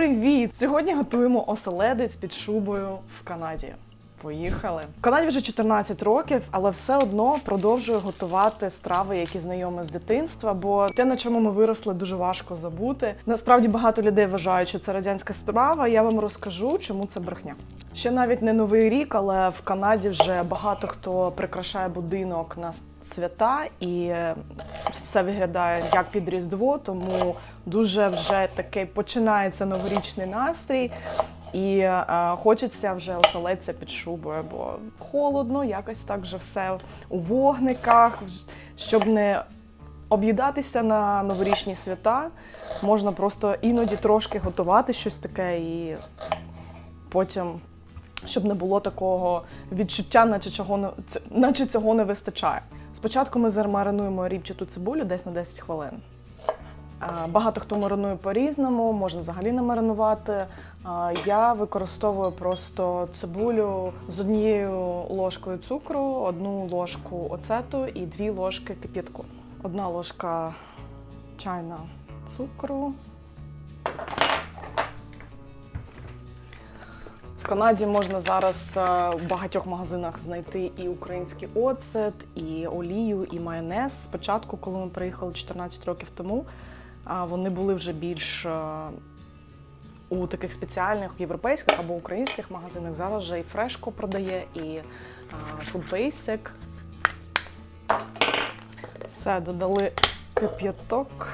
Привіт! Сьогодні готуємо оселедець під шубою в Канаді. Поїхали. В Канаді вже 14 років, але все одно продовжую готувати страви, які знайомі з дитинства. Бо те, на чому ми виросли, дуже важко забути. Насправді багато людей вважають, що це радянська страва. Я вам розкажу, чому це брехня. Ще навіть не новий рік, але в Канаді вже багато хто прикрашає будинок на свята, і е, все виглядає як під Різдво, тому дуже вже такий починається новорічний настрій. І е, хочеться вже оселедця під шубою, бо холодно, якось так вже все у вогниках, щоб не об'їдатися на новорічні свята. Можна просто іноді трошки готувати щось таке і потім, щоб не було такого відчуття, наче, чого наче цього не вистачає. Спочатку ми замаринуємо рібчату цибулю десь на 10 хвилин. Багато хто маринує по-різному, можна взагалі не маринувати. Я використовую просто цибулю з однією ложкою цукру, одну ложку оцету і дві ложки кип'ятку. Одна ложка чайна цукру. Канаді можна зараз е, в багатьох магазинах знайти і український оцет, і олію, і майонез. Спочатку, коли ми приїхали 14 років тому, вони були вже більш е, у таких спеціальних європейських або українських магазинах. Зараз вже і Фрешко продає, і е, Basic. Все, додали кип'яток.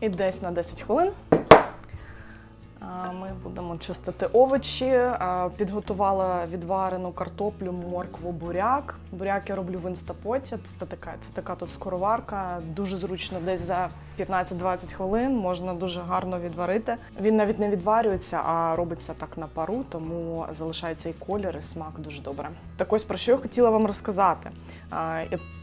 І десь на 10 хвилин. Ми будемо чистити овочі. Підготувала відварену картоплю, моркву, буряк. Буряк я роблю в інстапоті. Це така, це така тут скороварка. Дуже зручно, десь за 15-20 хвилин можна дуже гарно відварити. Він навіть не відварюється, а робиться так на пару, тому залишається і колір, і смак дуже добре. Так ось про що я хотіла вам розказати.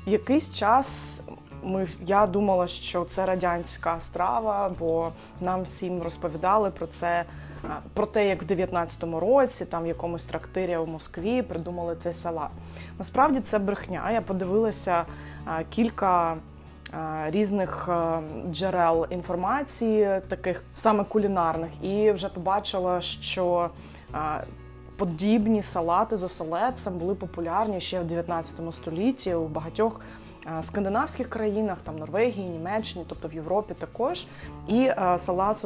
Якийсь час ми, я думала, що це радянська страва, бо нам всім розповідали про це, про те, як в 19-му році, там в якомусь трактирі у Москві придумали цей салат. Насправді це брехня. Я подивилася а, кілька а, різних джерел інформації, таких саме кулінарних, і вже побачила, що подібні салати з оселедцем були популярні ще в 19 столітті у багатьох е, скандинавських країнах, там Норвегії, Німеччині, тобто в Європі також. І е, салат з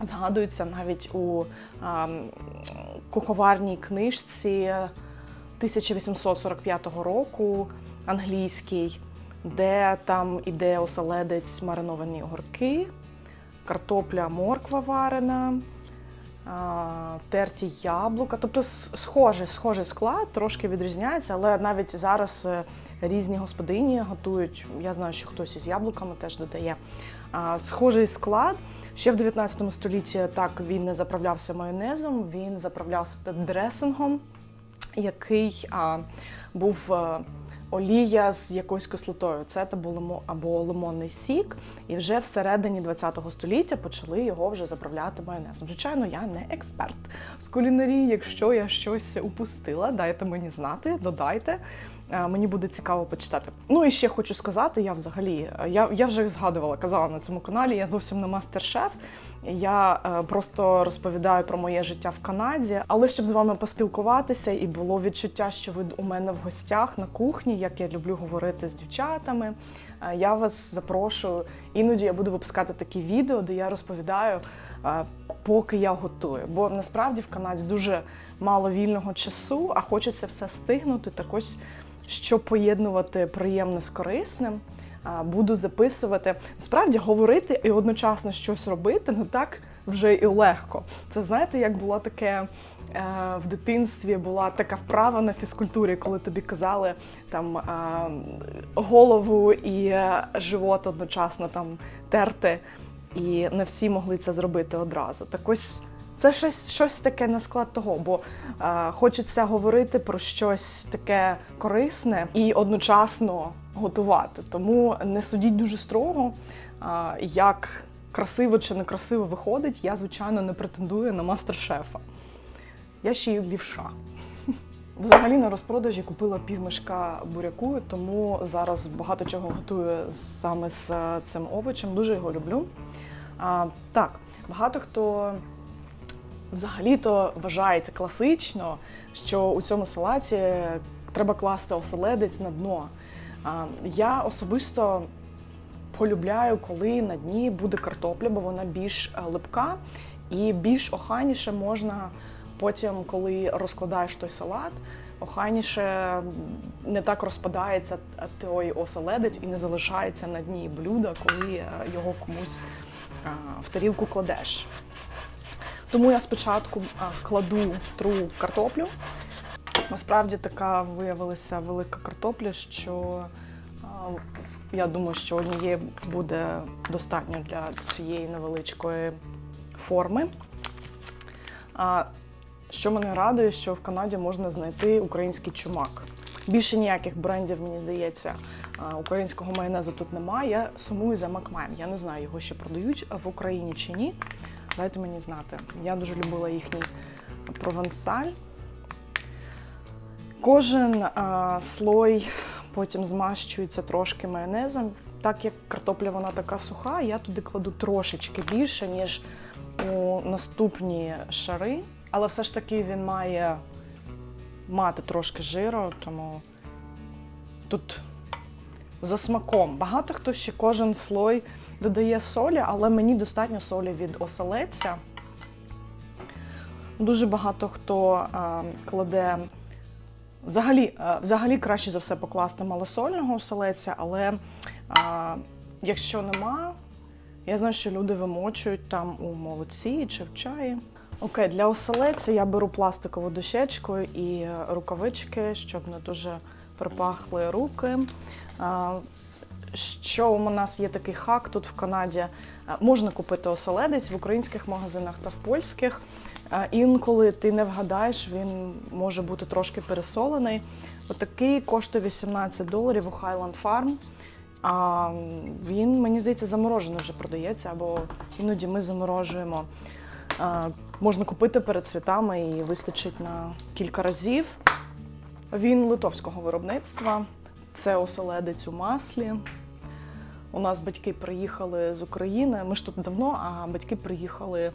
згадується навіть у куховарній книжці 1845 року англійській, де там іде оселедець мариновані огірки, картопля, морква варена, терті яблука. Тобто схожий, схожий склад, трошки відрізняється, але навіть зараз е, різні господині готують. Я знаю, що хтось із яблуками теж додає. Схожий склад. Ще в 19 столітті так він не заправлявся майонезом, він заправлявся дресингом, який а, був е, олія з якоюсь кислотою. Це лимо, або лимонний сік. І вже всередині 20 століття почали його вже заправляти майонезом. Звичайно, я не експерт з кулінарії. Якщо я щось упустила, дайте мені знати, додайте. Е, Мені буде цікаво почитати. Ну і ще хочу сказати, я взагалі, е, я, я вже згадувала, казала на цьому каналі, я зовсім не мастер-шеф. Я е, просто розповідаю про моє життя в Канаді, але щоб з вами поспілкуватися і було відчуття, що ви у мене в гостях на кухні, як я люблю говорити з дівчатами. Я вас запрошую. Іноді я буду випускати такі відео, де я розповідаю, поки я готую. Бо насправді в Канаді дуже мало вільного часу, а хочеться все стигнути. Так ось, щоб поєднувати приємне з корисним. Буду записувати. Справді говорити і одночасно щось робити не так вже і легко. Це знаєте, як було таке е, в дитинстві, була така вправа на фізкультурі, коли тобі казали там голову і е, живот одночасно там терти, і не всі могли це зробити одразу. Так ось це щось, щось таке на склад того, бо е, хочеться говорити про щось таке корисне і одночасно готувати. Тому не судіть дуже строго, е, як красиво чи некрасиво виходить. Я, звичайно, не претендую на мастер-шефа. Я ще й лівша. Взагалі на розпродажі купила півмішка буряку, тому зараз багато чого готую саме з е, цим овочем. Дуже його люблю. А, так, багато хто взагалі-то вважається класично, що у цьому салаті треба класти оселедець на дно. Я особисто полюбляю, коли на дні буде картопля, бо вона більш е, липка і більш охайніше можна потім, коли розкладаєш той салат, охайніше не так розпадається той оселедець і не залишається на дні блюда, коли е, його комусь е, в тарілку кладеш. Тому я спочатку кладу тру картоплю. Насправді така виявилася велика картопля, що я думаю, що однієї буде достатньо для цієї невеличкої форми. Що мене радує, що в Канаді можна знайти український чумак. Більше ніяких брендів, мені здається, українського майонезу тут немає. Я сумую за Макмаєм. Я не знаю, його ще продають в Україні чи ні. Дайте мені знати. Я дуже любила їхній провансаль. Кожен а, слой потім змащується трошки майонезом. Так як картопля вона така суха, я туди кладу трошечки більше, ніж у наступні шари. Але все ж таки він має мати трошки жиру, тому тут за смаком. Багато хто ще кожен слой додає солі, але мені достатньо солі від оселедця. Дуже багато хто е, кладе. Взагалі, е, взагалі краще за все покласти малосольного оселедця, але е, якщо нема, я знаю, що люди вимочують там у молоці чи в чаї. Окей, для оселедця я беру пластикову дощечку і рукавички, щоб не дуже припахли руки. Що у нас є такий хак тут в Канаді. Можна купити оселедець в українських магазинах та в польських. Інколи ти не вгадаєш, він може бути трошки пересолений. Отакий коштує 18 доларів у Highland Farm. А він, мені здається, заморожений вже продається, або іноді ми заморожуємо. Можна купити перед святами і вистачить на кілька разів. Він литовського виробництва. Це оселедець у маслі. У нас батьки приїхали з України. Ми ж тут давно, а батьки приїхали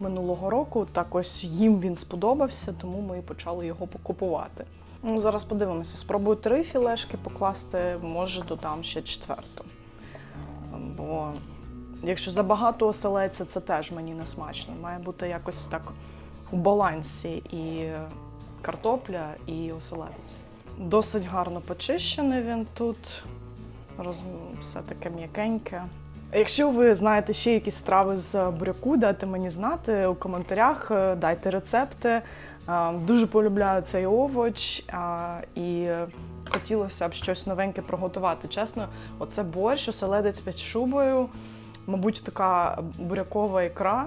минулого року. Так ось їм він сподобався, тому ми почали його покупувати. Ну, зараз подивимося. Спробую три філешки покласти, може додам ще четверту. Бо якщо забагато оселедця, це теж мені не смачно. Має бути якось так у балансі і картопля, і оселедець. Досить гарно почищений він тут. Роз... Все таке м'якеньке. Якщо ви знаєте ще якісь страви з буряку, дайте мені знати у коментарях, е, дайте рецепти. Е, Дуже полюбляю цей овоч е, і хотілося б щось новеньке приготувати. Чесно, оце борщ, оселедець під шубою, мабуть, така бурякова ікра.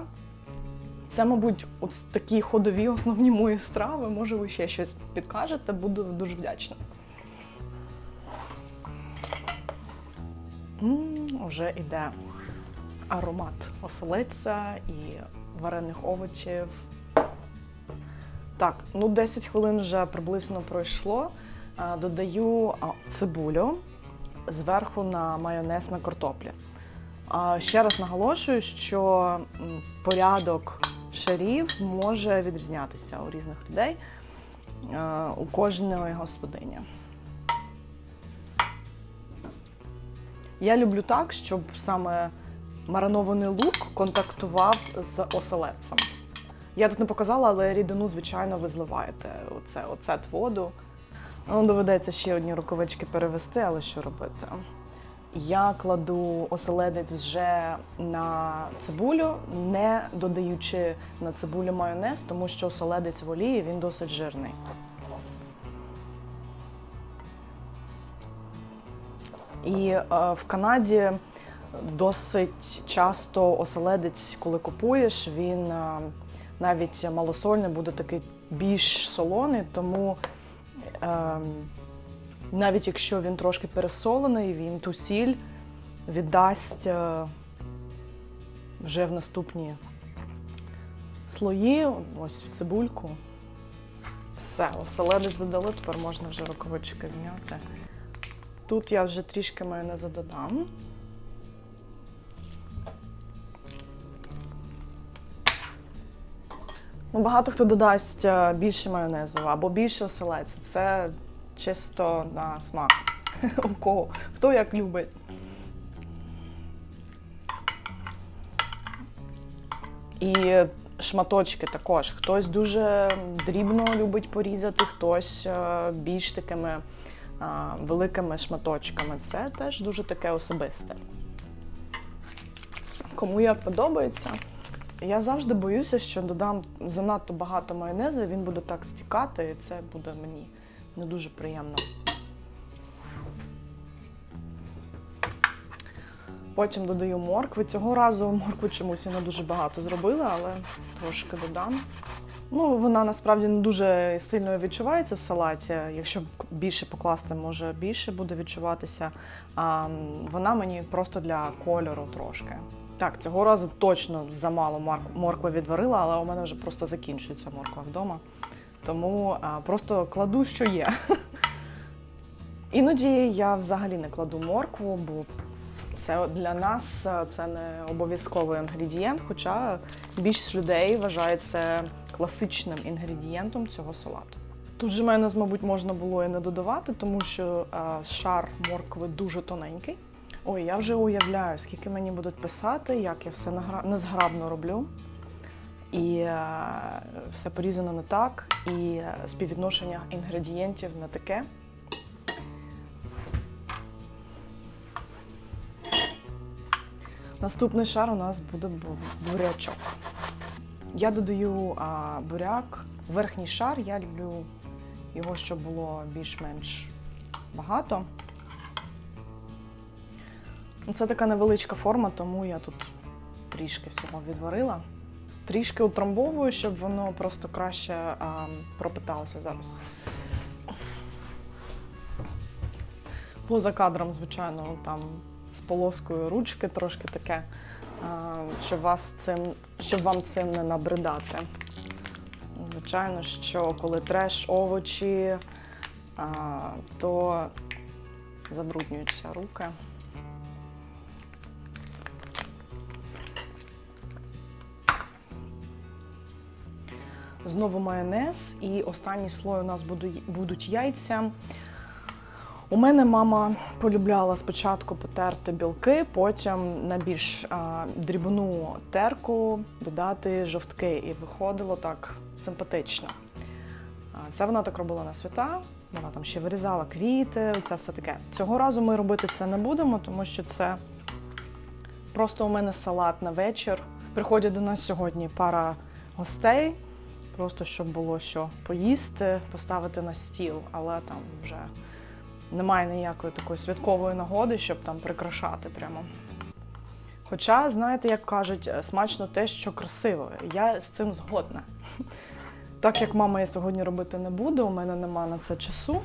Це, мабуть, от такі ходові основні мої страви. Може, ви ще щось підкажете, буду дуже вдячна. Вже йде аромат оселедця і варених овочів. Так, ну 10 хвилин вже приблизно пройшло. Додаю цибулю зверху на майонез на картоплі. Ще раз наголошую, що порядок шарів може відрізнятися у різних людей, е, у кожної господині. Я люблю так, щоб саме маринований лук контактував з оселедцем. Я тут не показала, але рідину, звичайно, ви зливаєте оце, оцет воду. Ну, доведеться ще одні рукавички перевести, але що робити? Я кладу оселедець вже на цибулю, не додаючи на цибулю майонез, тому що оселедець в олії він досить жирний. І е, в Канаді досить часто оселедець, коли купуєш, він е, навіть малосольний буде такий більш солоний, тому е, навіть якщо він трошки пересолений, він ту сіль віддасть е, вже в наступні слої, ось в цибульку. Все, оселедець додали, тепер можна вже рукавички зняти. Тут я вже трішки майонезу додам. Ну, багато хто додасть е, більше майонезу або більше оселедця. Це чисто на смак. У кого? Хто як любить. І шматочки також. Хтось дуже дрібно любить порізати, хтось е, більш такими е, великими шматочками. Це теж дуже таке особисте. Кому як подобається. Я завжди боюся, що додам занадто багато майонезу, він буде так стікати, і це буде мені не дуже приємно. Потім додаю моркви. Цього разу моркви чомусь я не дуже багато зробила, але трошки додам. Ну, вона насправді не дуже сильно відчувається в салаті. Якщо більше покласти, може більше буде відчуватися. А вона мені просто для кольору трошки. Так, цього разу точно замало моркви відварила, але у мене вже просто закінчується морква вдома. Тому а, просто кладу, що є. Іноді я взагалі не кладу моркву, бо це для нас це не обов'язковий інгредієнт, хоча більшість людей вважає це класичним інгредієнтом цього салату. Тут же майонез, мабуть, можна було і не додавати, тому що е, шар моркви дуже тоненький. Ой, я вже уявляю, скільки мені будуть писати, як я все незграбно роблю. І е, все порізано не так, і співвідношення інгредієнтів не таке. Наступний шар у нас буде бурячок. Я додаю буряк. Верхній шар я люблю його, щоб було більш-менш багато. Ну, Це така невеличка форма, тому я тут трішки всього відварила. Трішки утрамбовую, щоб воно просто краще а, пропиталося зараз. Поза кадром, звичайно, там з полоскою ручки трошки таке, а, щоб, вас цим, щоб вам цим не набридати. Звичайно, що коли треш овочі, а, то забруднюються руки. Знову майонез, і останній слой у нас буду- будуть яйця. У мене мама полюбляла спочатку потерти білки, потім на більш а, дрібну терку додати жовтки, і виходило так симпатично. А, Це вона так робила на свята. Вона там ще вирізала квіти, це все таке. Цього разу ми робити це не будемо, тому що це просто у мене салат на вечір. Приходять до нас сьогодні пара гостей, просто щоб було що поїсти, поставити на стіл, але там вже немає ніякої такої святкової нагоди, щоб там прикрашати прямо. Хоча, знаєте, як кажуть, е, смачно те, що красиво. Я з цим згодна. Так як мама я сьогодні робити не буду, у мене нема на це часу.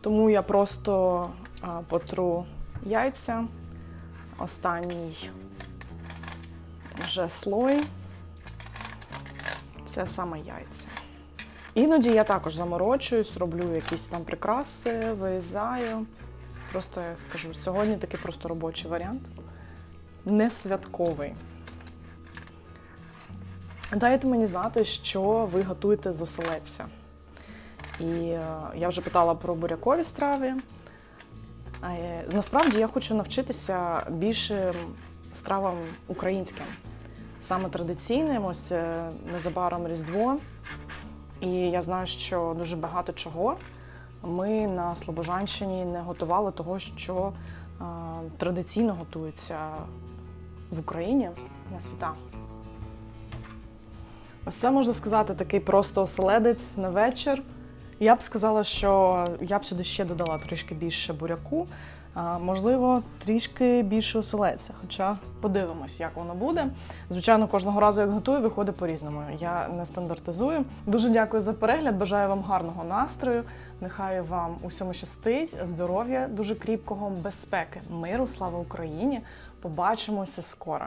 Тому я просто потру яйця, останній вже слой. Це саме яйця. Іноді я також заморочуюсь, роблю якісь там прикраси, вирізаю. Просто я кажу, сьогодні такий просто робочий варіант. Не святковий. Дайте мені знати, що ви готуєте з оселедця. І е, я вже питала про бурякові страви. Е, Насправді я хочу навчитися більше стравам українським, саме традиційним. Ось е, незабаром Різдво. І я знаю, що дуже багато чого ми на Слобожанщині не готували того, що е, традиційно готується в Україні на свята. Ось це можна сказати такий просто оселедець на вечір. Я б сказала, що я б сюди ще додала трішки більше буряку, можливо, трішки більше оселедця. Хоча подивимось, як воно буде. Звичайно, кожного разу, як готую, виходить по-різному. Я не стандартизую. Дуже дякую за перегляд. Бажаю вам гарного настрою. Нехай вам усьому щастить, здоров'я, дуже кріпкого, безпеки, миру, слава Україні. Побачимося скоро.